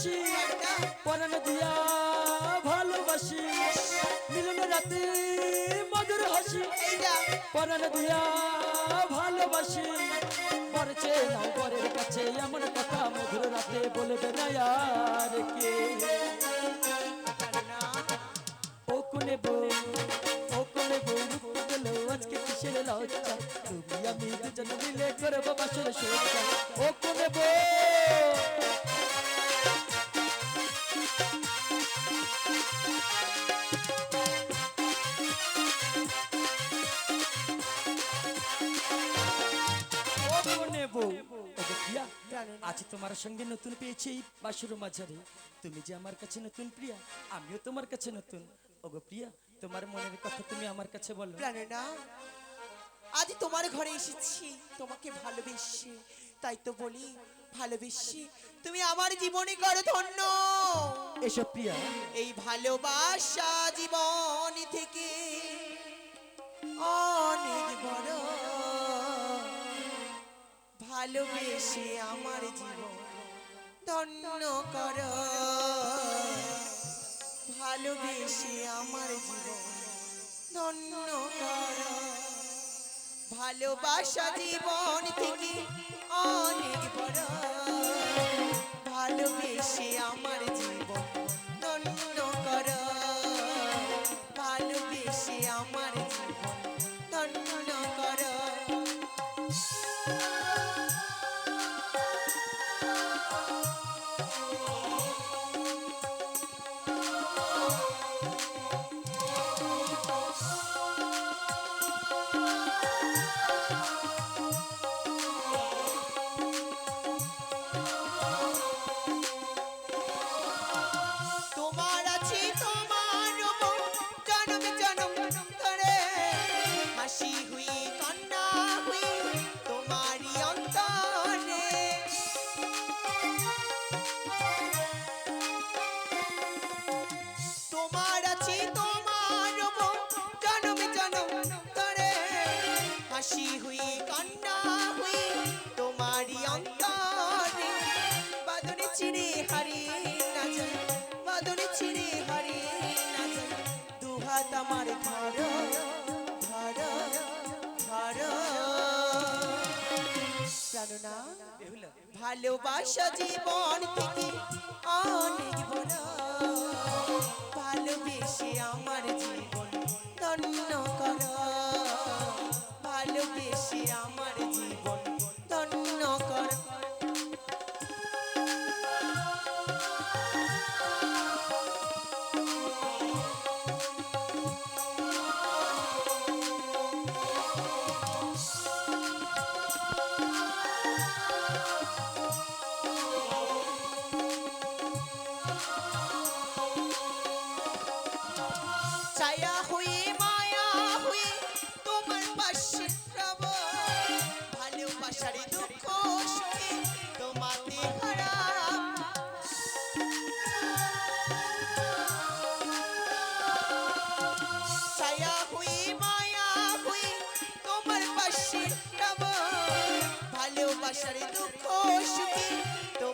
আসি পরাণ দিয়া ভালোবাসি। মিলন রাতে মধুর হাসি। পরাণ দিয়া ভালোবাসি। পরচে নাও বরের কাছে। এমন কথা মধুর রাতে বলবে না আর কে। ও কোনে বউ, ও বউ আজকে কিসের লজ্জা? তুমি আমি দুজন মিলে করব বাসর সজ্জা আজ তোমার সঙ্গে নতুন পেয়েছি বাসুর মাঝারে। তুমি যে আমার কাছে নতুন প্রিয়া, আমিও তোমার কাছে নতুন। ওগো প্রিয়া, তোমার মনের কথা তুমি আমার কাছে বলো। প্রাণনা আজ তোমার ঘরে এসেছি, তোমাকে ভালোবেসে। তাই তো বলি ভালোবেসে। তুমি আমার জীবনে করো ধন্য। এসব প্রিয়া। এই ভালোবাসা জীবন থেকে অনেক বড়। ভালোবেসে আমার জীবন ধন্য কর। ভালোবেসে আমার জীবন ধন্য কর। ভালোবাসা জীবন থেকে হাসি হুই, কান্না হুই, তোমারই অন্তরে। বাদনে চিড়ে হারিয়ে না যায় বাদনে চিড়ে হারিয়ে না যায়। দুহাত আমার ধর ধর ধর। প্রাণনা ভালোবাসা জীবন থেকে অনেক ভালোবেসে আমার জীবন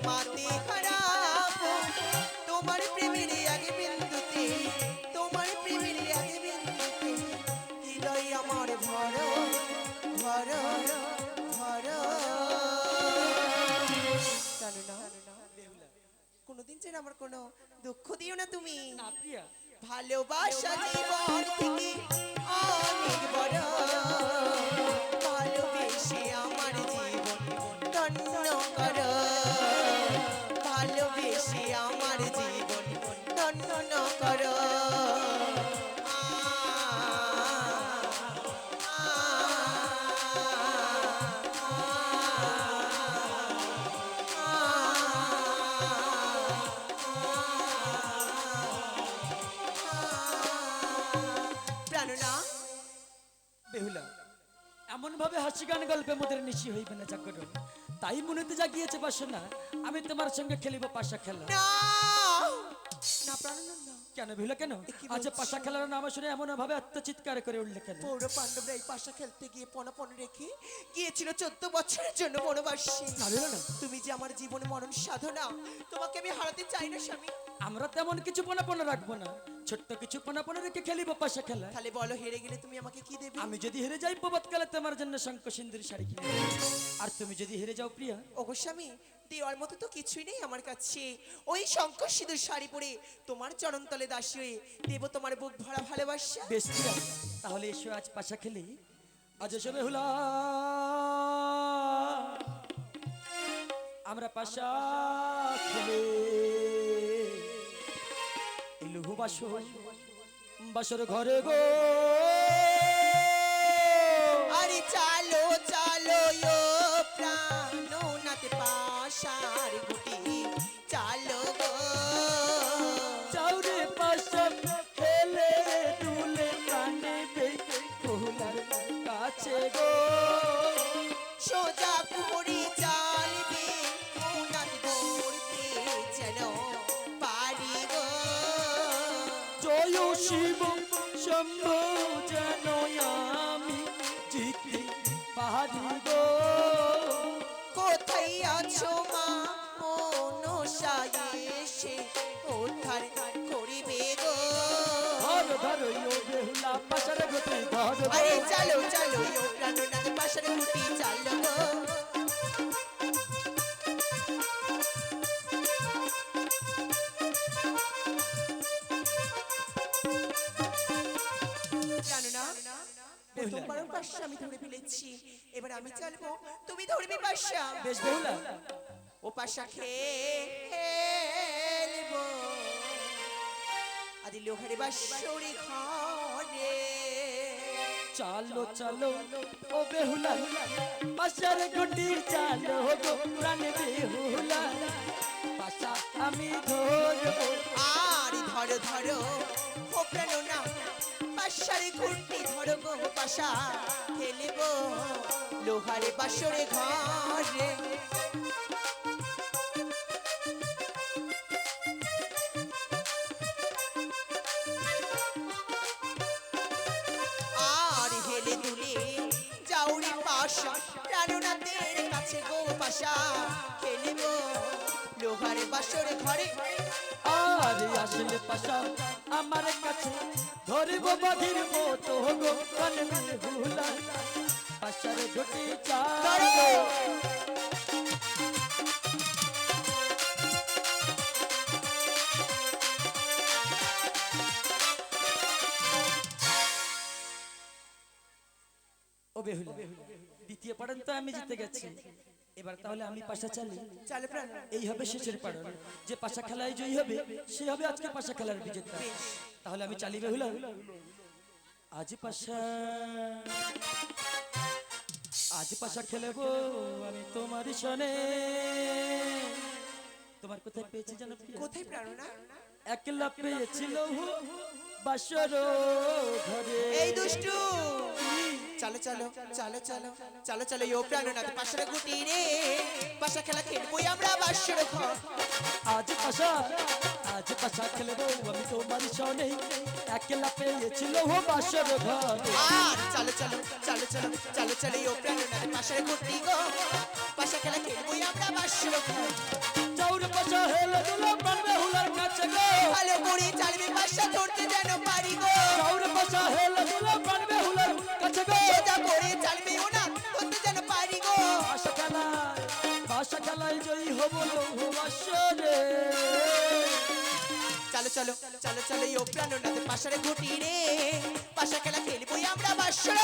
তোমাতে হারাব তোমার প্রেমের আগে বিন্দুতে তোমার প্রেমের বিন্দুতে হৃদয় আমার ভর ভর ভর। কোনোদিন যেন আমার কোনো দুঃখ দিও না তুমি। ভালোবাসা জীবন থেকে অনেক বড়। প্রাণনা বেহুলা এমন ভাবে হাসি গান গল্পে মোদের নিশি হইবে না জাগরণ তাই মনেতে জাগিয়েছে বাসনা আমি তোমার সঙ্গে খেলিব পাশা খেলা। না! না প্রাণ না কেন? ভিল কেন? বলছো? পাশা খেলার নাম শুনে এমন ভাবে আত্মচিৎকার করে উঠলে কেন? পৌর পাণ্ডবরা এই পাশা খেলতে গিয়ে পণ রেখে গিয়েছিল চোদ্দ বছরের জন্য বনবাসী। তুমি যে আমার জীবন মরণ সাধনা তোমাকে আমি হারাতে চাই না স্বামী। আমরা তেমন কিছু পোনাপনা রাখব না। ছোট্ট কিছু পোনাপনা রেখে খেলিব পাশা খেলা। তাহলে বলো হেরে গেলে তুমি আমাকে কি দেবে? আমি যদি হেরে যাই প্রবাদকালে তোমার জন্য শঙ্খ সিন্দুর শাড়ি কিনে আর তুমি যদি হেরে যাও প্রিয়া? ওগো স্বামী দেওয়ার মতো তো কিছুই নেই আমার কাছে। ওই শঙ্কর সিঁদুর শাড়ি পরে তোমার চরণতলে দাসী হয়ে দেব তোমার বুক ভরা ভালোবাসা। বেশ প্রিয়া তাহলে এসো আজ পাশা খেলি। আজ এসো বেহুলা আমরা পাশা খেলে। ইলুহু বাসর বাসর ঘরে গো। আরে চালো চালো ইয়ো জয় শিব শম্ভু যেন আমি জিতে গো। কোথায় আছো মা? মনসায় এসে উদ্ধার করিবে গো। ধর ধর ইয়ো বেহুলা পাশার গতি ধর আরে চলো চলো প্রাণনাথ পাশার গুটি চালো। পাশা আমি ধরে ফেলেছি। এবার আমি চালবো তুমি ধরবে পাশা? বেশ বেহুলা ও পাশা খেলব আদি লোহারে বাসরে ঘরে। চালো চালো ও বেহুলা পাশার গতি চালো গো প্রাণে বেহুলা। পাশা আমি ধরবো। আর ধরো ধরো ও প্রাণ না। পাশারে ঘুরতে ধরো গো পাশা খেলব লোহারে বাসরে ঘরে। আর হেলে দুলে পাশা, প্রাণনাথের কাছে গো পাশা খেলব লোহারে বাসরে ঘরে। আর আসলে পাশা আমার কাছে ধরব বাধির মতো গো প্রাণে বেহুলা পাশার ও বেহুলা, দ্বিতীয় পাড়ন তো আমি জিতে গেছি। এবার তাহলে আমি পাশা চালি। চলো। প্রাণ এই হবে শেষের পাড়ন যে পাশা খেলায় জয়ী হবে সে হবে আজকে পাশা খেলার বিজেতা। তাহলে আমি চালি বেহুলা। আজ পাশা আজ পাশা খেলব আমি তোমার সনে। তোমার কোথায় পেয়েছি জানো? কোথায় প্রাণনা? একলা পেয়েছিল বাসর ঘরে। এই দুষ্টু! চলো চলো চলো চলো চলো চলো ইও প্রাণনাথ পাশারে গুটি রে পাশা খেলা খেলবই আমরা বাসর ঘর আজ পাশা আজ পাশা খেলব আমি তোমার সনে একলা পেয়েছিল বাসর ঘরে চলো চলো চলো চলো চলো চলো ইও প্রাণনাথ পাশারে গুটি গো পাশা খেলা খেলবই আমরা বাসর ঘর চাউর পাশা হেলে দুলা পারবে হুলার কাছে গো ভালো করে চালবে পাশা ধরতে যেন পারি গো চাউর পাশা হেলে দুলা পারবে পারি গো পাশা খেলায় পাশা খেলায় জয়ী হব বাসরে চলো চলো চলো চলো ইও প্রাণনাথ পাশারে ঘটি রে পাশা খেলা খেলবই আমরা বাসর